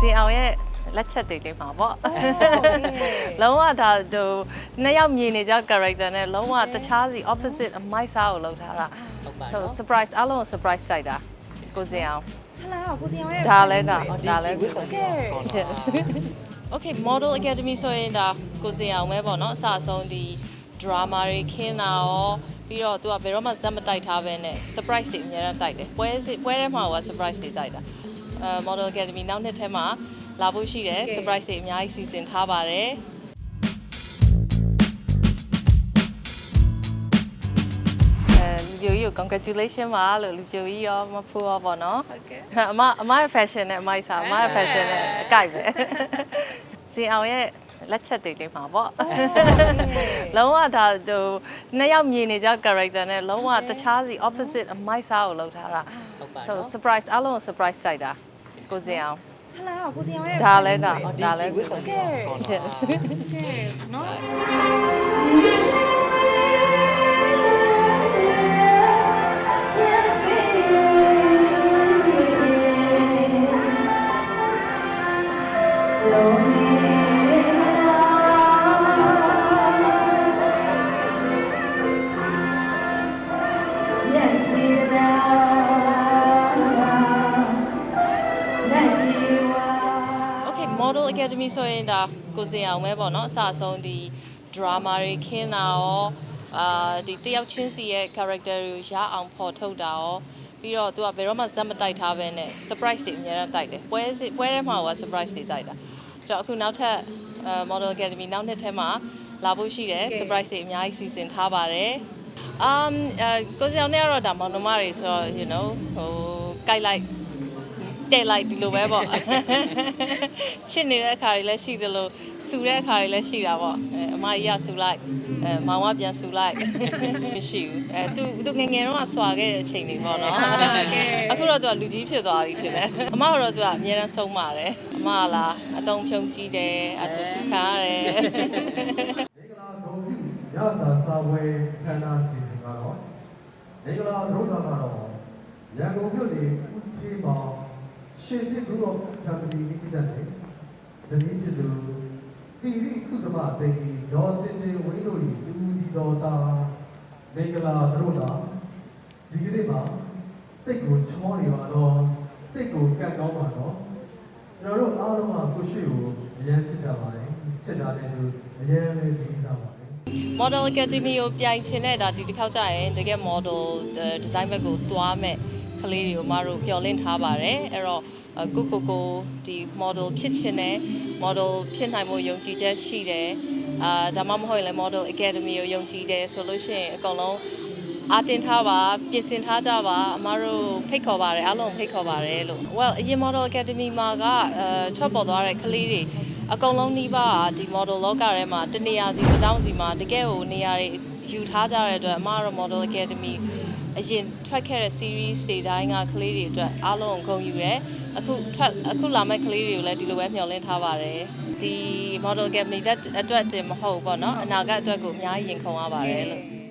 ဇင်အောင်ရဲ့လက်ချက်တွေလေးမှာပေါ့လုံးဝဒါဟိုနှစ်ယောက်မြင်နေကြ character နဲ့လုံးဝတခြားစီ opposite အမိုက်စားကိုလောက်ထားတာဟုတ်ပါ so တော့ surprise အားလုံးကို surprise တိုက်တာကိုဇင်အောင်ဟလာကိုစီအောင်ရဲ့ဒါလည်းဒါဒါလည်းဝစ်ဆောင်ကောင်းတော့ Okay Model Academy ဆိုရင်ဒါကိုစင်အောင်ပဲပေါ့နော်အစအဆုံးဒီ drama တွေခင်းတာရောပြီးတော့သူကဘယ်တော့မှဇက်မတိုက်ထားပဲနဲ့ surprise တွေအများကြီးတိုက်တယ်ပွဲစစ်ပွဲထဲမှာက surprise တွေတိုက်တာအဲ Model Academy နောက်နှစ်ထဲမှာလာဖို့ရှိတယ် surprise တွေအများကြီးစီစဉ်ထားပါတယ်အဲလူပြိုကြီးကို congratulation ပါလို့လူပြိုကြီးရောမဖိုးရောပေါ့နော်ဟုတ်ကဲ့အမအမရဲ့ fashion နဲ့အမရဲ့စားအမရဲ့ fashion နဲ့အကိုက်ပဲဇင်အောင်ရဲ့လက်ချက်တွေလေးမှာပေါ့လုံးဝဒါဟိုနှစ်ယောက်မြင်နေကြ character နဲ့လုံးဝတခြားစီ opposite အမိုက်စားကိုလောက်ထားတာ ဟုတ်ပါ so တော့ surprise အားလုံးကို surprise တိုက်တာကိုဇင်အောင်ဟလာကိုစီအောင်ရဲ့ဒါလည်းဒါဒါလည်းဝစ်ဆောင်ကောင်းတော့ကဲနော်โ model academy ဆိုရင်ဒါကိုစင်အောင်ပဲပေါ့နော်အစအဆုံးဒီ drama တွေခင်းတာရောအာဒီတယောက်ချင်းစီရဲ့ character တွေကိုရအောင်ဖော်ထုတ်တာရောပြီးတော့သူကဘယ်တော့မှဇက်မတိုက်ထားပဲနဲ့ surprise တွေအများကြီးတိုက်တယ်ပွဲစစ်ပွဲထဲမှာက surprise တွေတိုက်တာဆိုတော့အခုနောက်ထပ်အာ model academy နောက်နှစ်ထဲမှာလာဖို့ရှိတယ် surprise တွေအများကြီးစီစဉ်ထားပါတယ် um အဲကိုစင်အောင်နဲ့ကတော့ဒါမောင်နှမတွေဆိုတော့ you know ဟိုကြိုက်လိုက် တဲ့လိုက်ဒီလိုပဲပေါ့ချစ်နေတဲ့အခါတွေလည်းရှိသလိုစူတဲ့အခါတွေလည်းရှိတာပေါ့အဲအမကြီးကစူလိုက်အဲမောင်ကပြန်စူလိုက်မရှိဘူးအဲသူသူငယ်ငယ်တော့ဆွာခဲ့တဲ့အချိန်တွေပေါ့နော်အခုတော့သူကလူကြီးဖြစ်သွားပြီထင်တယ်အမကတော့သူကအများအားဆုံးပါတယ်အမကလားအတုံးဖြုံကြီးတယ်အဆူဆူခါရတယ်မင်္ဂလာဂုဏ်ပြုရစာစာဝေခန္ဓာစီစဉ်ကတော့မင်္ဂလာဒုက္ခကတော့ရန်ကုန်မြို့နေဦးထေးမောင် ရှင်ပြည့်ဂရုတော်ကံပတိကိတ္တနဲ့ဇနီးဖြစ်သူတိရိကုသမတေဒီဒေါ်တင်တင်ဝင်းတို့ဤတူဒီတော်တာမင်္ဂလာဒုက္ခဒီကနေ့မှာတိတ်ကိုချောနေပါတော့တိတ်ကိုကတ်ကောင်းပါတော့ကျွန်တော်တို့အားလုံးကကိုရှိကိုအရန်ချစ်ကြပါတယ်ချစ်တာလည်းသူအရန်လေးပြီးစားပါတယ် model academy ကိုပြိုင်ချင်တဲ့ဒါဒီတစ်ခေါက်ကျရင်တကယ် model design ဘက်ကိုသွားမဲ့ ကလေးတွေကိုမတို့မျှော်လင့်ထားပါတယ်အဲ့တော့အခုကိုကိုဒီ model ဖြစ်ချင်တဲ့ model ဖြစ်နိုင်မှုယုံကြည်ချက်ရှိတယ်အာဒါမှမဟုတ်ရင်လည်း model academy ကိုယုံကြည်တယ်ဆိုလို့ရှိရင်အကုန်လုံးအားတင်ထားပါပြင်ဆင်ထားကြပါအမတို့ဖိတ်ခေါ်ပါတယ်အားလုံးဖိတ်ခေါ်ပါတယ်လို့ well အရင် model academy မှာကအဲထွက်ပေါ်သွားတဲ့ကလေးတွေအကုန်လုံးနှီးပါဒီ model လောကထဲမှာတနေရာစီတစ်တောင်းစီမှာတကယ်ကိုနေရာတွေယူထားကြတဲ့အတွက်အမတို့ model academy အရင်ထွက်ခဲ့တဲ့ series တွေတိုင်းကကလေးတွေအတွက်အားလုံးကိုဂုဏ်ယူတယ်အခုထွက်အခုလာမဲ့ကလေးတွေကိုလည်းဒီလိုပဲမျှော်လင့်ထားပါတယ်ဒီ model academy တက်အတွက်တင်မဟုတ်ဘူးပေါ့နော်အနာဂတ်အတွက်ကိုအများကြီးရင်ခုန်ရပါတယ်လို့